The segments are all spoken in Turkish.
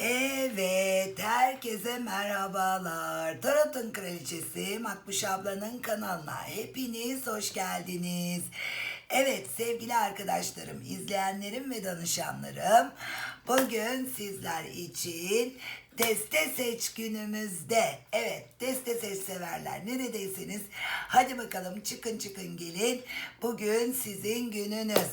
Evet, herkese merhabalar. Tarot'un kraliçesi Makbuş ablanın kanalına hepiniz hoş geldiniz. Evet sevgili arkadaşlarım, izleyenlerim ve danışanlarım, bugün sizler için Deste seç günümüzde. Evet deste seç severler neredeyseniz hadi bakalım çıkın çıkın gelin. Bugün sizin gününüz.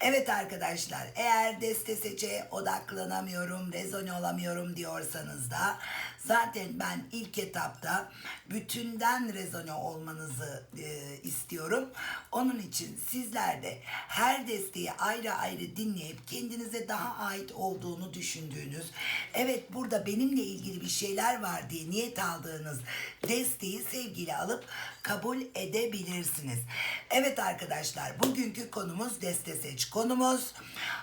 Evet arkadaşlar eğer deste seçe odaklanamıyorum, rezone olamıyorum diyorsanız da zaten ben ilk etapta bütünden rezone olmanızı e, istiyorum. Onun için sizler de her desteği ayrı ayrı dinleyip kendinize daha ait olduğunu düşündüğünüz, evet burada benimle ilgili bir şeyler var diye niyet aldığınız desteği sevgiyle alıp kabul edebilirsiniz. Evet arkadaşlar bugünkü konumuz deste seç. Konumuz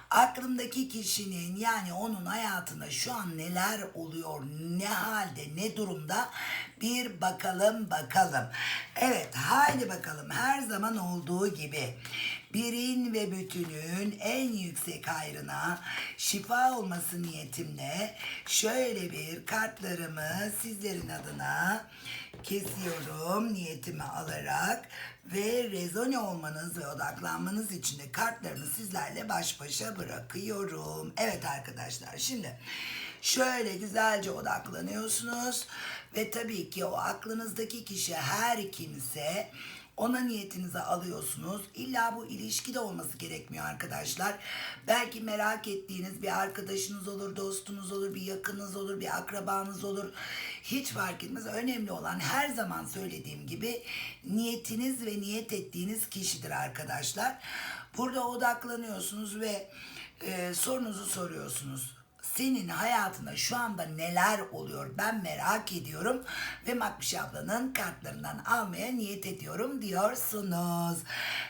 aklımdaki kişinin yani onun hayatında şu an neler oluyor, ne halde, ne durumda bir bakalım bakalım. Evet haydi bakalım her zaman olduğu gibi birin ve bütünün en yüksek hayrına şifa olması niyetimle şöyle bir kartlarımı sizlerin adına kesiyorum niyetimi alarak ve rezone olmanız ve odaklanmanız için de kartlarımı sizlerle baş başa bırakıyorum. Evet arkadaşlar şimdi şöyle güzelce odaklanıyorsunuz ve tabii ki o aklınızdaki kişi her kimse ona niyetinizi alıyorsunuz. İlla bu ilişkide olması gerekmiyor arkadaşlar. Belki merak ettiğiniz bir arkadaşınız olur, dostunuz olur, bir yakınınız olur, bir akrabanız olur. Hiç fark etmez. Önemli olan her zaman söylediğim gibi niyetiniz ve niyet ettiğiniz kişidir arkadaşlar. Burada odaklanıyorsunuz ve e, sorunuzu soruyorsunuz senin hayatında şu anda neler oluyor ben merak ediyorum ve Makbuş ablanın kartlarından almaya niyet ediyorum diyorsunuz.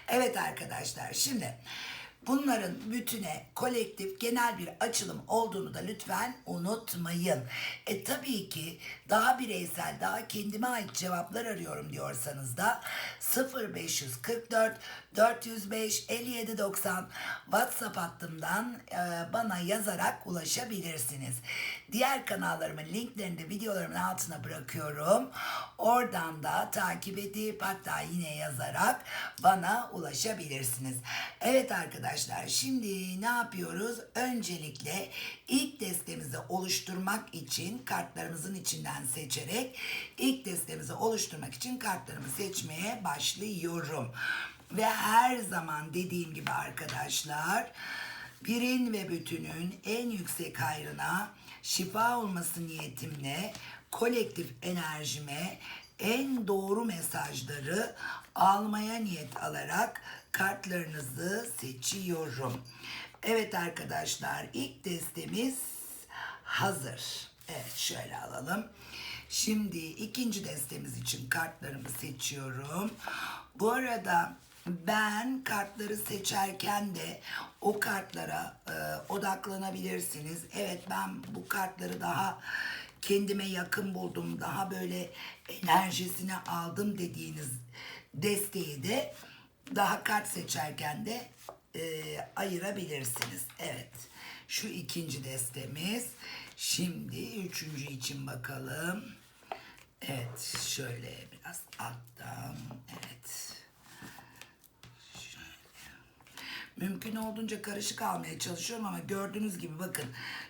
Evet arkadaşlar şimdi bunların bütüne kolektif genel bir açılım olduğunu da lütfen unutmayın. E tabii ki daha bireysel daha kendime ait cevaplar arıyorum diyorsanız da 0544 405 5790 WhatsApp hattımdan e, bana yazarak ulaşabilirsiniz. Diğer kanallarımın linklerini de videolarımın altına bırakıyorum. Oradan da takip edip hatta yine yazarak bana ulaşabilirsiniz. Evet arkadaşlar şimdi ne yapıyoruz? Öncelikle ilk destemizi oluşturmak için kartlarımızın içinden seçerek ilk destemizi oluşturmak için kartlarımı seçmeye başlıyorum. Ve her zaman dediğim gibi arkadaşlar birin ve bütünün en yüksek hayrına şifa olması niyetimle kolektif enerjime en doğru mesajları almaya niyet alarak kartlarınızı seçiyorum. Evet arkadaşlar ilk destemiz hazır. Evet şöyle alalım. Şimdi ikinci destemiz için kartlarımı seçiyorum. Bu arada ben kartları seçerken de o kartlara e, odaklanabilirsiniz. Evet ben bu kartları daha kendime yakın buldum. Daha böyle enerjisini aldım dediğiniz desteği de daha kart seçerken de e, ayırabilirsiniz. Evet. Şu ikinci destemiz. Şimdi üçüncü için bakalım. Evet. Şöyle biraz alttan. Evet. Mümkün olduğunca karışık almaya çalışıyorum ama gördüğünüz gibi bakın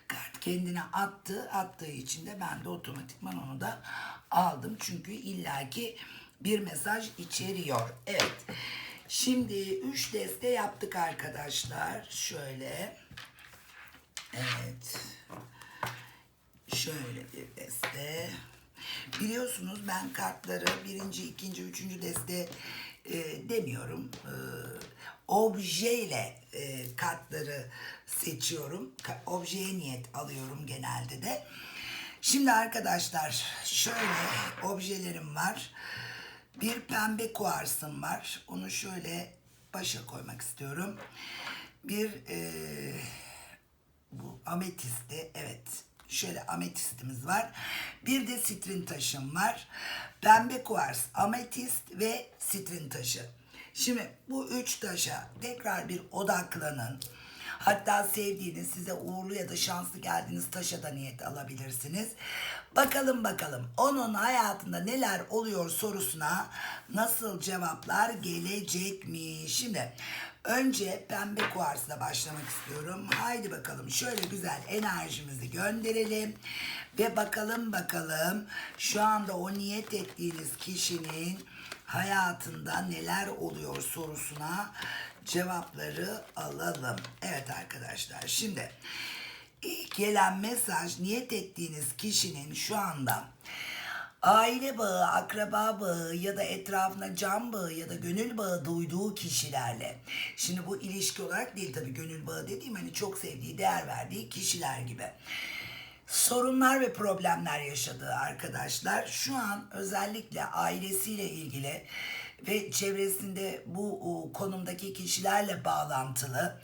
kart kendine attı attığı için de ben de otomatikman onu da aldım. Çünkü illaki bir mesaj içeriyor. Evet şimdi 3 deste yaptık arkadaşlar. Şöyle evet şöyle bir deste. Biliyorsunuz ben kartları birinci ikinci üçüncü deste e, demiyorum. E, objeyle e, kartları seçiyorum. Objeye niyet alıyorum genelde de. Şimdi arkadaşlar şöyle objelerim var. Bir pembe kuarsım var. Onu şöyle başa koymak istiyorum. Bir e, bu ametisti evet şöyle ametistimiz var. Bir de sitrin taşım var. Pembe kuars, ametist ve sitrin taşı. Şimdi bu üç taşa tekrar bir odaklanın. Hatta sevdiğiniz, size uğurlu ya da şanslı geldiğiniz taşa da niyet alabilirsiniz. Bakalım bakalım onun hayatında neler oluyor sorusuna nasıl cevaplar gelecek mi? Şimdi önce pembe kuarsla başlamak istiyorum. Haydi bakalım şöyle güzel enerjimizi gönderelim. Ve bakalım bakalım şu anda o niyet ettiğiniz kişinin hayatında neler oluyor sorusuna cevapları alalım. Evet arkadaşlar şimdi ilk gelen mesaj niyet ettiğiniz kişinin şu anda aile bağı, akraba bağı ya da etrafına can bağı ya da gönül bağı duyduğu kişilerle. Şimdi bu ilişki olarak değil tabii gönül bağı dediğim hani çok sevdiği, değer verdiği kişiler gibi sorunlar ve problemler yaşadığı arkadaşlar şu an özellikle ailesiyle ilgili ve çevresinde bu konumdaki kişilerle bağlantılı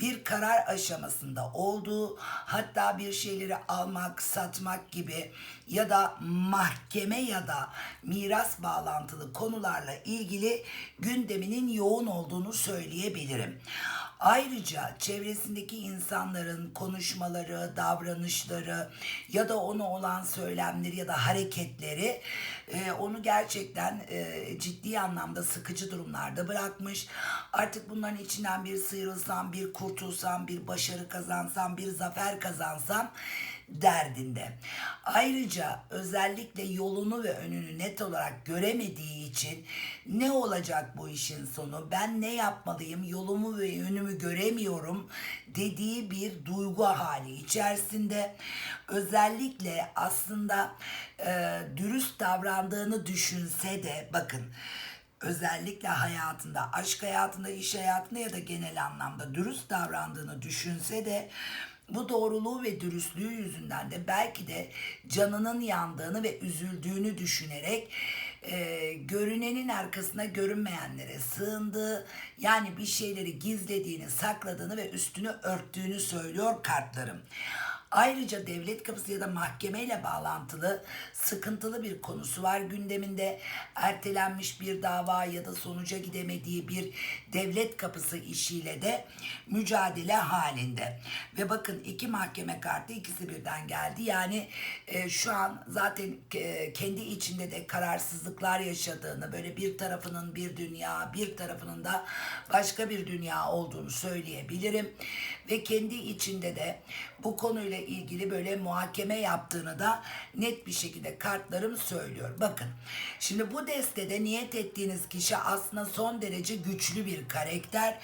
bir karar aşamasında olduğu hatta bir şeyleri almak, satmak gibi ya da mahkeme ya da miras bağlantılı konularla ilgili gündeminin yoğun olduğunu söyleyebilirim. Ayrıca çevresindeki insanların konuşmaları, davranışları ya da ona olan söylemleri ya da hareketleri e, onu gerçekten e, ciddi anlamda sıkıcı durumlarda bırakmış. Artık bunların içinden bir sıyrılsam, bir kurtulsam, bir başarı kazansam, bir zafer kazansam derdinde. Ayrıca özellikle yolunu ve önünü net olarak göremediği için ne olacak bu işin sonu? Ben ne yapmalıyım? Yolumu ve yönümü göremiyorum dediği bir duygu hali içerisinde. Özellikle aslında e, dürüst davrandığını düşünse de bakın özellikle hayatında, aşk hayatında, iş hayatında ya da genel anlamda dürüst davrandığını düşünse de bu doğruluğu ve dürüstlüğü yüzünden de belki de canının yandığını ve üzüldüğünü düşünerek e, görünenin arkasına görünmeyenlere sığındığı yani bir şeyleri gizlediğini, sakladığını ve üstünü örttüğünü söylüyor kartlarım. Ayrıca devlet kapısı ya da mahkemeyle bağlantılı sıkıntılı bir konusu var gündeminde. Ertelenmiş bir dava ya da sonuca gidemediği bir devlet kapısı işiyle de mücadele halinde. Ve bakın iki mahkeme kartı ikisi birden geldi. Yani e, şu an zaten e, kendi içinde de kararsızlıklar yaşadığını, böyle bir tarafının bir dünya, bir tarafının da başka bir dünya olduğunu söyleyebilirim. Ve kendi içinde de bu konuyla ilgili böyle muhakeme yaptığını da net bir şekilde kartlarım söylüyor. Bakın şimdi bu destede niyet ettiğiniz kişi aslında son derece güçlü bir karakter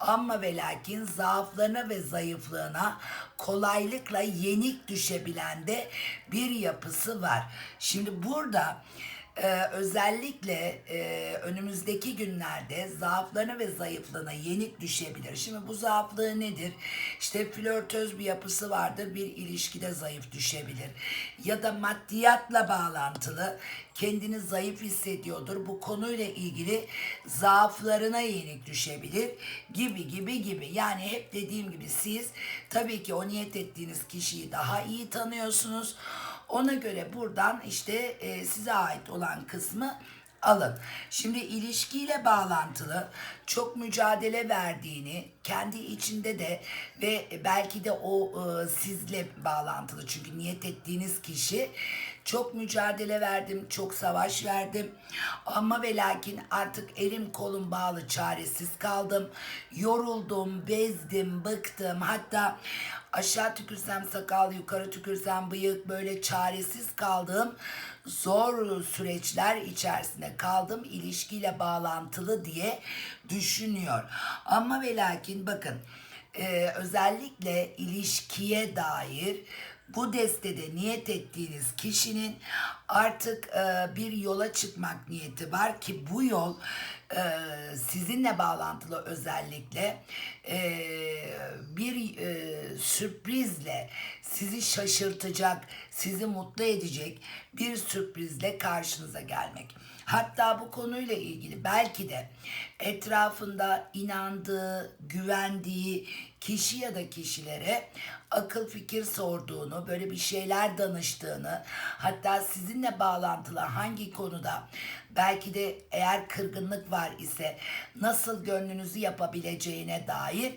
ama ve lakin zaaflarına ve zayıflığına kolaylıkla yenik düşebilen de bir yapısı var. Şimdi burada ee, özellikle e, önümüzdeki günlerde zaaflarına ve zayıflığına yenik düşebilir. Şimdi bu zaaflığı nedir? İşte flörtöz bir yapısı vardır, bir ilişkide zayıf düşebilir. Ya da maddiyatla bağlantılı kendini zayıf hissediyordur. Bu konuyla ilgili zaaflarına yenik düşebilir gibi gibi gibi. Yani hep dediğim gibi siz tabii ki o niyet ettiğiniz kişiyi daha iyi tanıyorsunuz. Ona göre buradan işte e, size ait olan kısmı alın. Şimdi ilişkiyle bağlantılı çok mücadele verdiğini kendi içinde de ve belki de o e, sizle bağlantılı çünkü niyet ettiğiniz kişi çok mücadele verdim, çok savaş verdim. Ama ve lakin artık elim kolum bağlı çaresiz kaldım. Yoruldum, bezdim, bıktım. Hatta aşağı tükürsem sakal, yukarı tükürsem bıyık böyle çaresiz kaldığım zor süreçler içerisinde kaldım ilişkiyle bağlantılı diye düşünüyor. Ama ve lakin bakın e, özellikle ilişkiye dair bu destede niyet ettiğiniz kişinin artık e, bir yola çıkmak niyeti var ki bu yol e, sizinle bağlantılı özellikle e, bir e, sürprizle sizi şaşırtacak, sizi mutlu edecek bir sürprizle karşınıza gelmek. Hatta bu konuyla ilgili belki de etrafında inandığı, güvendiği, kişi ya da kişilere akıl fikir sorduğunu, böyle bir şeyler danıştığını, hatta sizinle bağlantılı hangi konuda belki de eğer kırgınlık var ise nasıl gönlünüzü yapabileceğine dair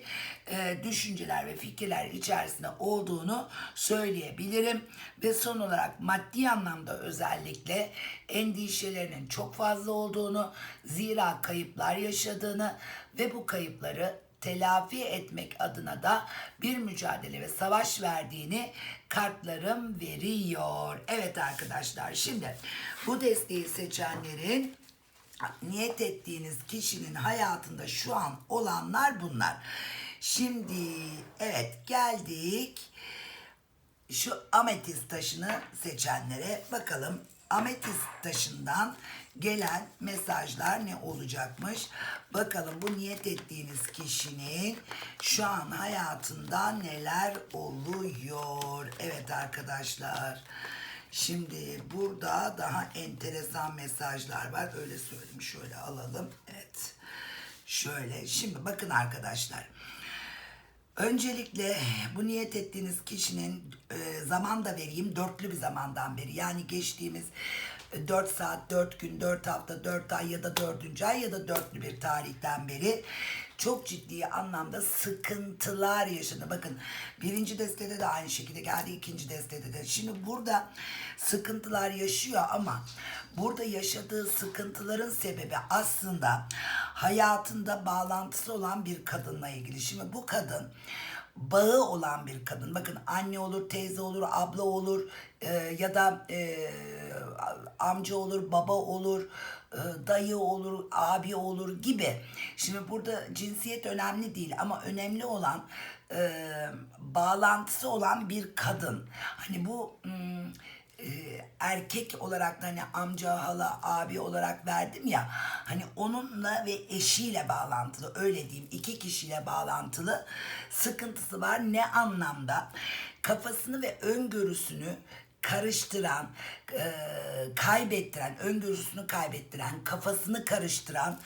e, düşünceler ve fikirler içerisinde olduğunu söyleyebilirim. Ve son olarak maddi anlamda özellikle endişelerinin çok fazla olduğunu, zira kayıplar yaşadığını ve bu kayıpları telafi etmek adına da bir mücadele ve savaş verdiğini kartlarım veriyor. Evet arkadaşlar şimdi bu desteği seçenlerin niyet ettiğiniz kişinin hayatında şu an olanlar bunlar. Şimdi evet geldik şu ametist taşını seçenlere bakalım ametist taşından gelen mesajlar ne olacakmış? Bakalım bu niyet ettiğiniz kişinin şu an hayatında neler oluyor? Evet arkadaşlar. Şimdi burada daha enteresan mesajlar var. Öyle söyleyeyim. Şöyle alalım. Evet. Şöyle. Şimdi bakın arkadaşlar. Öncelikle bu niyet ettiğiniz kişinin e, zaman da vereyim dörtlü bir zamandan beri. Yani geçtiğimiz 4 saat, 4 gün, 4 hafta, 4 ay ya da 4. ay ya da dörtlü bir tarihten beri çok ciddi anlamda sıkıntılar yaşadı. Bakın birinci destede de aynı şekilde geldi, ikinci destede de. Şimdi burada sıkıntılar yaşıyor ama burada yaşadığı sıkıntıların sebebi aslında hayatında bağlantısı olan bir kadınla ilgili. Şimdi bu kadın bağı olan bir kadın. Bakın anne olur, teyze olur, abla olur e, ya da e, amca olur, baba olur, e, dayı olur, abi olur gibi. Şimdi burada cinsiyet önemli değil ama önemli olan e, bağlantısı olan bir kadın. Hani bu hmm, e, erkek olarak da hani amca, hala, abi olarak verdim ya hani onunla ve eşiyle bağlantılı öyle diyeyim iki kişiyle bağlantılı sıkıntısı var. Ne anlamda? Kafasını ve öngörüsünü karıştıran, e, kaybettiren, öngörüsünü kaybettiren, kafasını karıştıran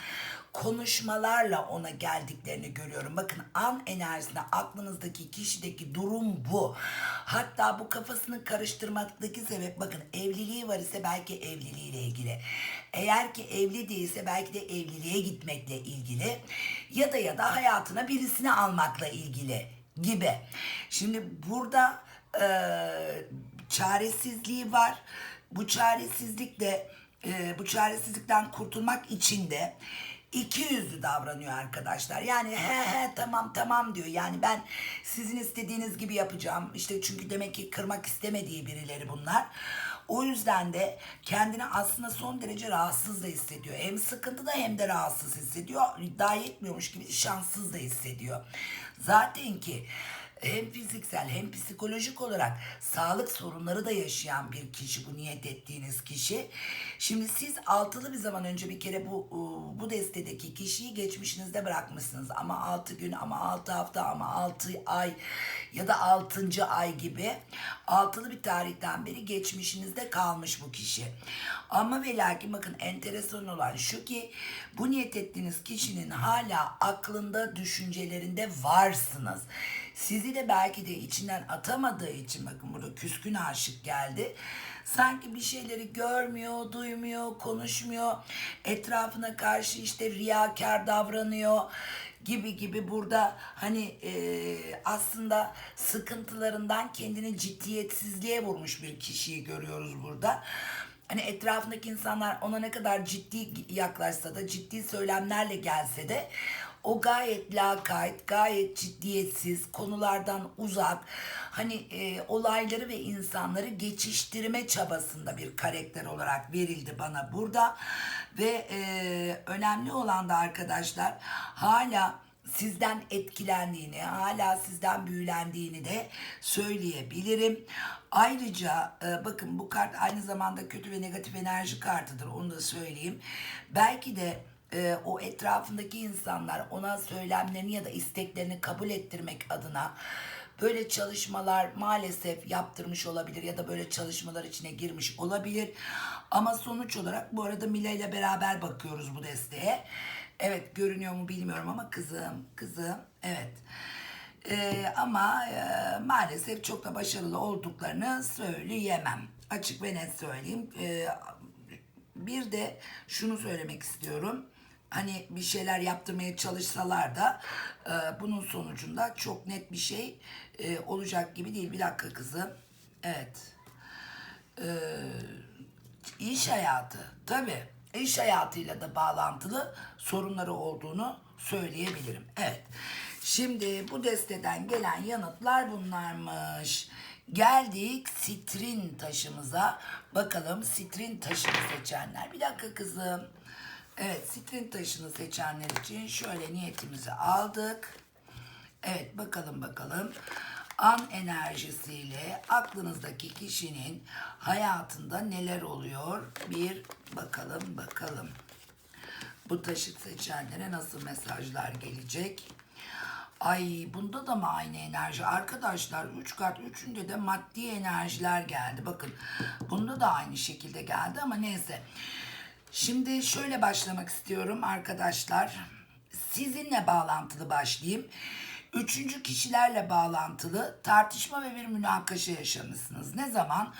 konuşmalarla ona geldiklerini görüyorum. Bakın an enerjisinde aklınızdaki kişideki durum bu. Hatta bu kafasını karıştırmaktaki sebep bakın evliliği var ise belki evliliğiyle ilgili. Eğer ki evli değilse belki de evliliğe gitmekle ilgili ya da ya da hayatına birisini almakla ilgili gibi. Şimdi burada eee çaresizliği var. Bu çaresizlikle e, bu çaresizlikten kurtulmak için de iki yüzlü davranıyor arkadaşlar. Yani he he tamam tamam diyor. Yani ben sizin istediğiniz gibi yapacağım. İşte çünkü demek ki kırmak istemediği birileri bunlar. O yüzden de kendini aslında son derece rahatsız da hissediyor. Hem sıkıntıda hem de rahatsız hissediyor. Daha yetmiyormuş gibi şanssız da hissediyor. Zaten ki hem fiziksel hem psikolojik olarak sağlık sorunları da yaşayan bir kişi bu niyet ettiğiniz kişi. Şimdi siz altılı bir zaman önce bir kere bu bu destedeki kişiyi geçmişinizde bırakmışsınız ama 6 gün ama 6 hafta ama 6 ay ya da 6. ay gibi altılı bir tarihten beri geçmişinizde kalmış bu kişi. Ama ve lakin bakın enteresan olan şu ki bu niyet ettiğiniz kişinin hala aklında düşüncelerinde varsınız. Sizi de belki de içinden atamadığı için bakın burada küskün aşık geldi. Sanki bir şeyleri görmüyor, duymuyor, konuşmuyor. Etrafına karşı işte riyakar davranıyor gibi gibi burada hani e, aslında sıkıntılarından kendini ciddiyetsizliğe vurmuş bir kişiyi görüyoruz burada. Hani etrafındaki insanlar ona ne kadar ciddi yaklaşsa da ciddi söylemlerle gelse de o gayet lakayt, gayet ciddiyetsiz, konulardan uzak, hani e, olayları ve insanları geçiştirme çabasında bir karakter olarak verildi bana burada. Ve e, önemli olan da arkadaşlar hala sizden etkilendiğini, hala sizden büyülendiğini de söyleyebilirim. Ayrıca e, bakın bu kart aynı zamanda kötü ve negatif enerji kartıdır onu da söyleyeyim. Belki de e, o etrafındaki insanlar ona söylemlerini ya da isteklerini kabul ettirmek adına böyle çalışmalar maalesef yaptırmış olabilir ya da böyle çalışmalar içine girmiş olabilir. Ama sonuç olarak bu arada Mila ile beraber bakıyoruz bu desteğe. Evet görünüyor mu bilmiyorum ama kızım, kızım evet. Ee, ama e, maalesef çok da başarılı olduklarını söyleyemem. Açık ve net söyleyeyim. Ee, bir de şunu söylemek istiyorum. Hani bir şeyler yaptırmaya çalışsalar da e, bunun sonucunda çok net bir şey e, olacak gibi değil. Bir dakika kızım. Evet. Ee, iş hayatı tabii iş hayatıyla da bağlantılı sorunları olduğunu söyleyebilirim. Evet. Şimdi bu desteden gelen yanıtlar bunlarmış. Geldik sitrin taşımıza. Bakalım sitrin taşını seçenler. Bir dakika kızım. Evet sitrin taşını seçenler için şöyle niyetimizi aldık. Evet bakalım bakalım. An enerjisiyle aklınızdaki kişinin hayatında neler oluyor? Bir bakalım bakalım. Bu taşı seçenlere nasıl mesajlar gelecek? Ay bunda da mı aynı enerji? Arkadaşlar 3 kart 3'ünde de maddi enerjiler geldi. Bakın bunda da aynı şekilde geldi ama neyse. Şimdi şöyle başlamak istiyorum arkadaşlar. Sizinle bağlantılı başlayayım. Üçüncü kişilerle bağlantılı tartışma ve bir münakaşa yaşamışsınız. Ne zaman?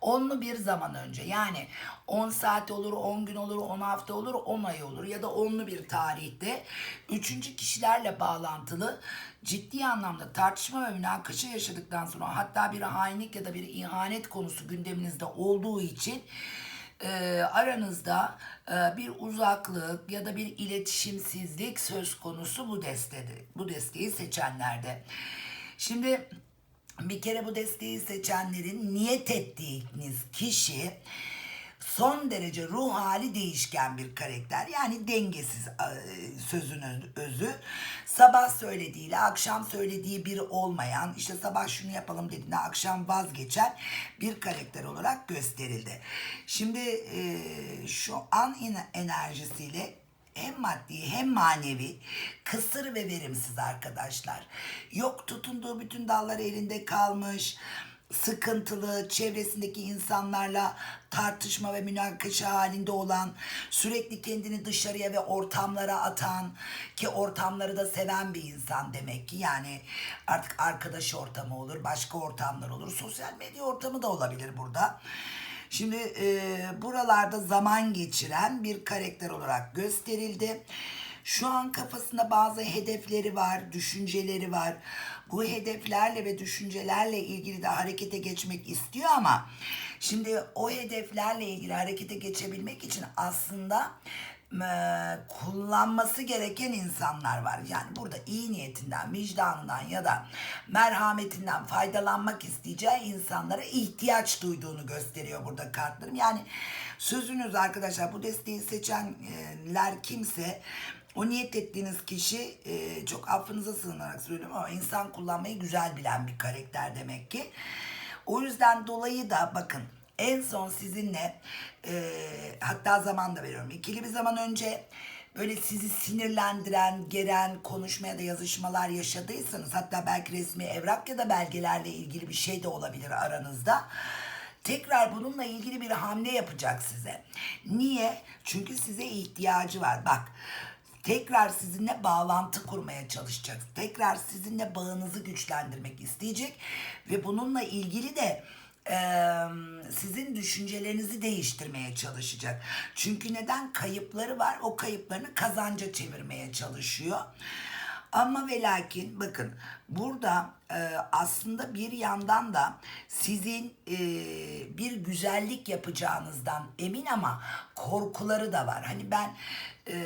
Onlu bir zaman önce. Yani 10 saat olur, 10 gün olur, 10 hafta olur, 10 ay olur ya da onlu bir tarihte üçüncü kişilerle bağlantılı ciddi anlamda tartışma ve münakaşa yaşadıktan sonra hatta bir hainlik ya da bir ihanet konusu gündeminizde olduğu için e, aranızda e, bir uzaklık ya da bir iletişimsizlik söz konusu bu destede, bu desteği seçenlerde. Şimdi bir kere bu desteği seçenlerin niyet ettiğiniz kişi son derece ruh hali değişken bir karakter. Yani dengesiz e, sözün öz- özü. Sabah söylediğiyle akşam söylediği bir olmayan, işte sabah şunu yapalım dediğinde akşam vazgeçen bir karakter olarak gösterildi. Şimdi e, şu an ene- enerjisiyle hem maddi hem manevi kısır ve verimsiz arkadaşlar. Yok tutunduğu bütün dallar elinde kalmış sıkıntılı, çevresindeki insanlarla tartışma ve münakaşa halinde olan, sürekli kendini dışarıya ve ortamlara atan ki ortamları da seven bir insan demek ki. Yani artık arkadaş ortamı olur, başka ortamlar olur, sosyal medya ortamı da olabilir burada. Şimdi e, buralarda zaman geçiren bir karakter olarak gösterildi. Şu an kafasında bazı hedefleri var, düşünceleri var. Bu hedeflerle ve düşüncelerle ilgili de harekete geçmek istiyor ama şimdi o hedeflerle ilgili harekete geçebilmek için aslında e, kullanması gereken insanlar var. Yani burada iyi niyetinden, vicdanından ya da merhametinden faydalanmak isteyeceği insanlara ihtiyaç duyduğunu gösteriyor burada kartlarım. Yani sözünüz arkadaşlar bu desteği seçenler kimse o niyet ettiğiniz kişi e, çok affınıza sığınarak söylüyorum ama insan kullanmayı güzel bilen bir karakter demek ki. O yüzden dolayı da bakın en son sizinle e, hatta zaman da veriyorum. ikili bir zaman önce böyle sizi sinirlendiren, geren konuşmaya da yazışmalar yaşadıysanız hatta belki resmi evrak ya da belgelerle ilgili bir şey de olabilir aranızda. Tekrar bununla ilgili bir hamle yapacak size. Niye? Çünkü size ihtiyacı var. Bak tekrar sizinle bağlantı kurmaya çalışacak. Tekrar sizinle bağınızı güçlendirmek isteyecek ve bununla ilgili de eee, sizin düşüncelerinizi değiştirmeye çalışacak. Çünkü neden kayıpları var? O kayıplarını kazanca çevirmeye çalışıyor. Ama ve lakin bakın burada e, aslında bir yandan da sizin e, bir güzellik yapacağınızdan emin ama korkuları da var. Hani ben e,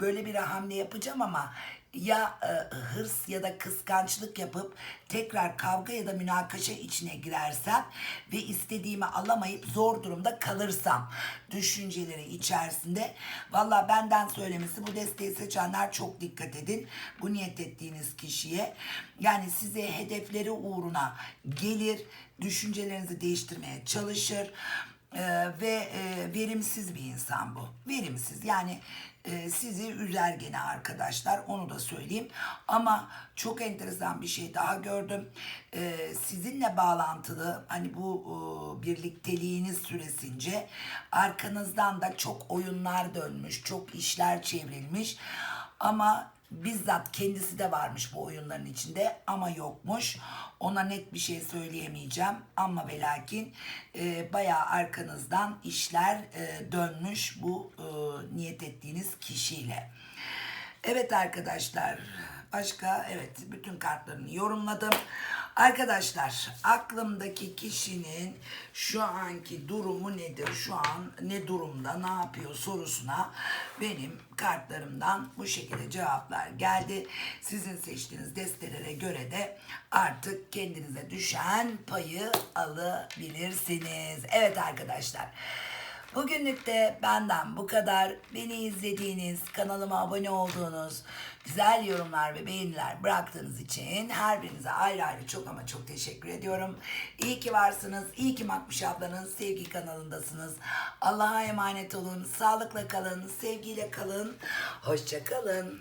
böyle bir hamle yapacağım ama ya e, hırs ya da kıskançlık yapıp tekrar kavga ya da münakaşa içine girersem ve istediğimi alamayıp zor durumda kalırsam düşünceleri içerisinde valla benden söylemesi bu desteği seçenler çok dikkat edin bu niyet ettiğiniz kişiye yani size hedefleri uğruna gelir düşüncelerinizi değiştirmeye çalışır ee, ve e, verimsiz bir insan bu. Verimsiz yani e, sizi üzer gene arkadaşlar onu da söyleyeyim. Ama çok enteresan bir şey daha gördüm. Ee, sizinle bağlantılı hani bu e, birlikteliğiniz süresince arkanızdan da çok oyunlar dönmüş, çok işler çevrilmiş. Ama bizzat kendisi de varmış bu oyunların içinde ama yokmuş. Ona net bir şey söyleyemeyeceğim ama ve lakin e, bayağı arkanızdan işler e, dönmüş bu e, niyet ettiğiniz kişiyle. Evet arkadaşlar başka evet bütün kartlarını yorumladım. Arkadaşlar aklımdaki kişinin şu anki durumu nedir? Şu an ne durumda ne yapıyor sorusuna benim kartlarımdan bu şekilde cevaplar geldi. Sizin seçtiğiniz destelere göre de artık kendinize düşen payı alabilirsiniz. Evet arkadaşlar. Bugünlük de benden bu kadar. Beni izlediğiniz, kanalıma abone olduğunuz, güzel yorumlar ve beğeniler bıraktığınız için her birinize ayrı ayrı çok ama çok teşekkür ediyorum. İyi ki varsınız. İyi ki Makbuş ablanın sevgi kanalındasınız. Allah'a emanet olun. Sağlıkla kalın, sevgiyle kalın. Hoşça kalın.